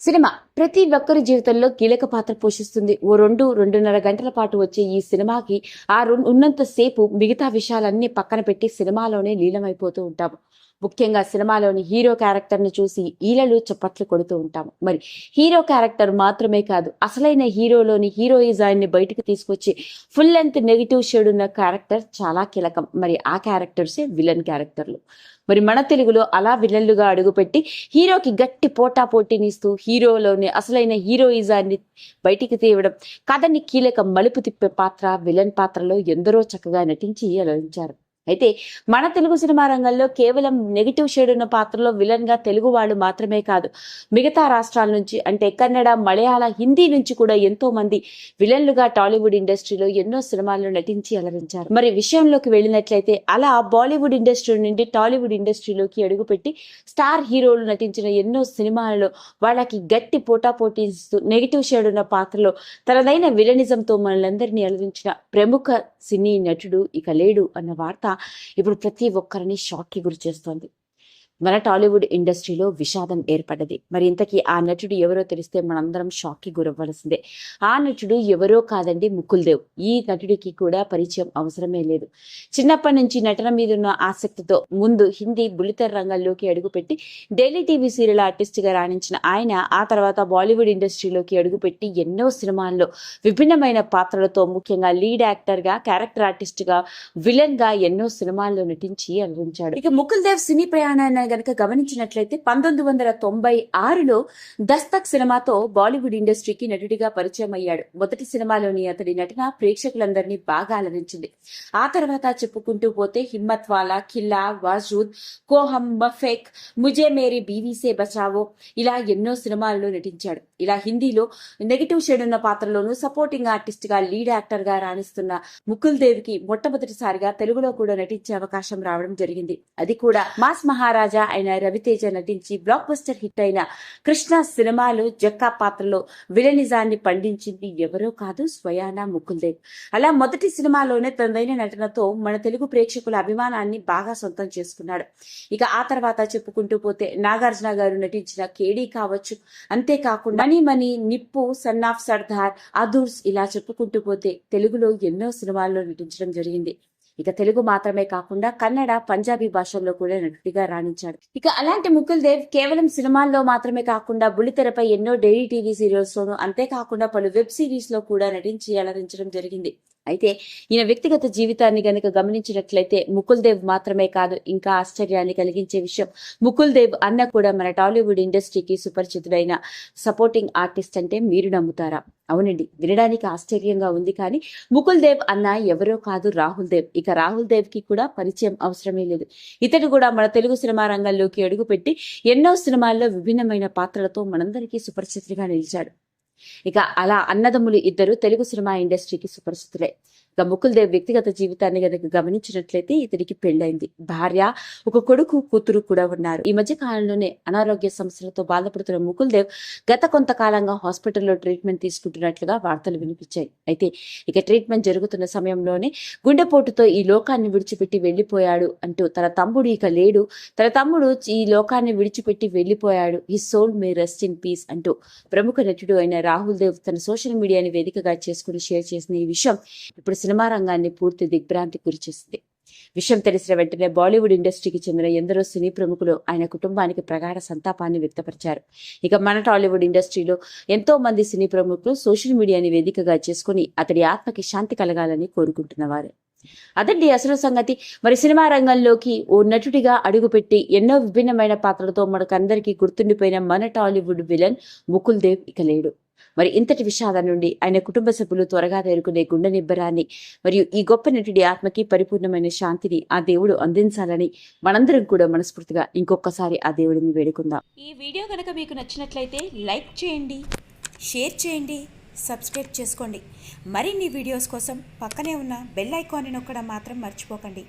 Cinema ప్రతి ఒక్కరి జీవితంలో కీలక పాత్ర పోషిస్తుంది. ఓ రెండు రెండున్నర గంటల పాటు వచ్చే ఈ సినిమాకి ఆ ఉన్నంత సేపు మిగతా విషయాలన్నీ పక్కన పెట్టి సినిమాలోనే లీలమైపోతూ ఉంటాము. ముఖ్యంగా సినిమాలోని హీరో క్యారెక్టర్ని చూసి ఈలలు చప్పట్లు కొడుతూ ఉంటాము. మరి హీరో క్యారెక్టర్ మాత్రమే కాదు అసలైన హీరోలోని హీరోయిజాన్ని బయటకు తీసుకొచ్చి ఫుల్ లెంత్ నెగిటివ్ షేడ్ ఉన్న క్యారెక్టర్ చాలా కీలకం. మరి ఆ క్యారెక్టర్సే విలన్ క్యారెక్టర్లు. మరి మన తెలుగులో అలా విలన్లుగా అడుగుపెట్టి హీరోకి గట్టి పోటా పోటీనిస్తూ హీరోలోని అసలైన హీరోయిజాన్ని బయటికి తీయడం కథని కీలక మలుపు తిప్పే పాత్ర విలన్ పాత్రలో ఎందరో చక్కగా నటించి అలరించారు. అయితే మన తెలుగు సినిమా రంగంలో కేవలం నెగిటివ్ షేడ్ ఉన్న పాత్రలో విలన్గా తెలుగు వాళ్ళు మాత్రమే కాదు మిగతా రాష్ట్రాల నుంచి అంటే కన్నడ మలయాళ హిందీ నుంచి కూడా ఎంతో మంది విలన్లుగా టాలీవుడ్ ఇండస్ట్రీలో ఎన్నో సినిమాల్లో నటించి అలరించారు. మరి విషయంలోకి వెళ్ళినట్లయితే అలా బాలీవుడ్ ఇండస్ట్రీ నుండి టాలీవుడ్ ఇండస్ట్రీలోకి అడుగుపెట్టి స్టార్ హీరోలు నటించిన ఎన్నో సినిమాలలో వాళ్ళకి గట్టి పోటాపోటీ ఇస్తూ నెగిటివ్ షేడ్ ఉన్న పాత్రలో తనదైన విలనిజంతో మనలందరినీ అలరించిన ప్రముఖ సినీ నటుడు ఇక లేడు అన్న వార్త ఇప్పుడు ప్రతి ఒక్కరిని షాక్కి గురి చేస్తోంది. మన టాలీవుడ్ ఇండస్ట్రీలో విషాదం ఏర్పడ్డది. మరి ఇంతకీ ఆ నటుడు ఎవరో తెలిస్తే మనందరం షాక్కి గురవ్వాల్సిందే. ఆ నటుడు ఎవరో కాదండి ముకుల్ దేవ్ ఈ నటుడికి కూడా పరిచయం అవసరమే లేదు. చిన్నప్పటి నుంచి నటన మీద ఉన్న ఆసక్తితో ముందు హిందీ బుల్లితెర రంగంలోకి అడుగుపెట్టి డైలీ టీవీ సీరియల్ ఆర్టిస్ట్గా రాణించిన ఆయన ఆ తర్వాత బాలీవుడ్ ఇండస్ట్రీలోకి అడుగుపెట్టి ఎన్నో సినిమాల్లో విభిన్నమైన పాత్రలతో ముఖ్యంగా లీడ్ యాక్టర్గా క్యారెక్టర్ ఆర్టిస్ట్గా విలన్గా ఎన్నో సినిమాల్లో నటించి అలరించాడు. ఇక ముకుల్ దేవ్ సినీ ప్రయాణాన్ని గనక గమనించినట్లయితే పంతొమ్మిది వందల తొంభై ఆరులో దస్తక్ సినిమాతో బాలీవుడ్ ఇండస్ట్రీకి నటుడిగా పరిచయం అయ్యాడు మొదటి సినిమాలోని అతడి నటన ప్రేక్షకులందరినీ బాగా అలరించింది. ఆ తర్వాత చెప్పుకుంటూ పోతే హిమ్మత్ వాలా ఖిల్లా వాజూద్ కోహం మఫెక్ ముజే మేరీ బీవీసే బచావో ఇలా ఎన్నో సినిమాల్లో నటించాడు. ఇలా హిందీలో నెగిటివ్ షేడ్ ఉన్న పాత్రలోనూ సపోర్టింగ్ ఆర్టిస్ట్గా లీడ్ యాక్టర్గా రాణిస్తున్న ముకుల్ దేవ్కి మొట్టమొదటిసారిగా తెలుగులో కూడా నటించే అవకాశం రావడం జరిగింది. అది కూడా మాస్ మహారాజా అయిన రవితేజ నటించి బ్లాక్ బస్టర్ హిట్ అయిన కృష్ణ సినిమాలో జక్కా పాత్రలో విలనిజాన్ని పండించింది ఎవరో కాదు స్వయానా ముకుల్ దేవ్ అలా మొదటి సినిమాలోనే తనదైన నటనతో మన తెలుగు ప్రేక్షకుల అభిమానాన్ని బాగా సొంతం చేసుకున్నాడు. ఇక ఆ తర్వాత చెప్పుకుంటూ పోతే నాగార్జున గారు నటించిన కేడీ కావచ్చు అంతేకాకుండా money money Nippu son of Sardaar Adhurs ఇలా చెప్పుకుంటూ పోతే తెలుగులో ఎన్నో సినిమాల్లో నటించడం జరిగింది. ఇక తెలుగు మాత్రమే కాకుండా కన్నడ పంజాబీ భాషల్లో కూడా నటుడిగా రాణించాడు. ఇక అలాంటి ముకుల్ దేవ్ కేవలం సినిమాల్లో మాత్రమే కాకుండా బుల్లితెరపై ఎన్నో డైలీ టీవీ సీరియల్స్ లోను అంతేకాకుండా పలు వెబ్ సిరీస్లో కూడా నటించి అలరించడం జరిగింది. అయితే ఈయన వ్యక్తిగత జీవితాన్ని గనుక గమనించినట్లయితే ముకుల్ దేవ్ మాత్రమే కాదు ఇంకా ఆశ్చర్యాన్ని కలిగించే విషయం. ముకుల్ దేవ్ అన్న కూడా మన టాలీవుడ్ ఇండస్ట్రీకి సుపరిచితుడైన సపోర్టింగ్ ఆర్టిస్ట్ అంటే మీరు నమ్ముతారా? అవునండి వినడానికి ఆశ్చర్యంగా ఉంది కానీ ముకుల్ దేవ్ అన్న ఎవరో కాదు రాహుల్ దేవ్ ఇక రాహుల్ దేవ్కి కూడా పరిచయం అవసరమే లేదు. ఇతడు కూడా మన తెలుగు సినిమా రంగంలోకి అడుగుపెట్టి ఎన్నో సినిమాల్లో విభిన్నమైన పాత్రలతో మనందరికీ సుపరిచితుడిగా నిలిచాడు. ఇక అలా అన్నదమ్ములు ఇద్దరు తెలుగు సినిమా ఇండస్ట్రీకి సుపరిచితులే. ఇక ముకుల్దేవ్ వ్యక్తిగత జీవితాన్ని కనుక గమనించినట్లయితే ఇతడికి పెళ్ళైంది భార్య ఒక కొడుకు కూతురు కూడా ఉన్నారు. ఈ మధ్య కాలంలోనే అనారోగ్య సమస్యలతో బాధపడుతున్న ముకుల్ దేవ్ గత కొంతకాలంగా హాస్పిటల్లో ట్రీట్మెంట్ తీసుకుంటున్నట్లుగా వార్తలు వినిపించాయి. అయితే ఇక ట్రీట్మెంట్ జరుగుతున్న సమయంలోనే గుండెపోటుతో ఈ లోకాన్ని విడిచిపెట్టి వెళ్ళిపోయాడు అంటూ తన తమ్ముడు ఇక లేడు. తన తమ్ముడు ఈ లోకాన్ని విడిచిపెట్టి వెళ్ళిపోయాడు ఈ soul may rest in peace అంటూ ప్రముఖ నటుడు అయిన రాహుల్ దేవ్ తన సోషల్ మీడియాని వేదికగా చేసుకుని షేర్ చేసిన ఈ విషయం ఇప్పుడు సినిమా రంగాన్ని పూర్తి దిగ్భ్రాంతి గురిచేసింది విషయం తెలిసిన వెంటనే బాలీవుడ్ ఇండస్ట్రీకి చెందిన ఎందరో సినీ ప్రముఖులు ఆయన కుటుంబానికి ప్రగాఢ సంతాపాన్ని వ్యక్తపరిచారు. ఇక మన టాలీవుడ్ ఇండస్ట్రీలో ఎంతో మంది సినీ ప్రముఖులు సోషల్ మీడియాని వేదికగా చేసుకుని అతడి ఆత్మకి శాంతి కలగాలని కోరుకుంటున్నవారు. అదండి అసలు సంగతి. మరి సినిమా రంగంలోకి ఓ నటుడిగా అడుగుపెట్టి ఎన్నో విభిన్నమైన పాత్రలతో మనకందరికీ గుర్తుండిపోయిన మన టాలీవుడ్ విలన్ ముకుల్ దేవ్ ఇక లేడు. మరి ఇంతటి విషాదం నుండి ఆయన కుటుంబ సభ్యులు త్వరగా తేరుకునే గుండె నిబ్బరాన్ని మరియు ఈ గొప్ప నటుడి ఆత్మకి పరిపూర్ణమైన శాంతిని ఆ దేవుడు అందించాలని మనందరం కూడా మనస్ఫూర్తిగా ఇంకొకసారి ఆ దేవుడిని వేడుకుందాం. ఈ వీడియో కనుక మీకు నచ్చినట్లయితే లైక్ చేయండి షేర్ చేయండి సబ్స్క్రైబ్ చేసుకోండి. మరిన్ని వీడియోస్ కోసం పక్కనే ఉన్న బెల్ ఐకాన్ని నొక్కడం మాత్రం మర్చిపోకండి.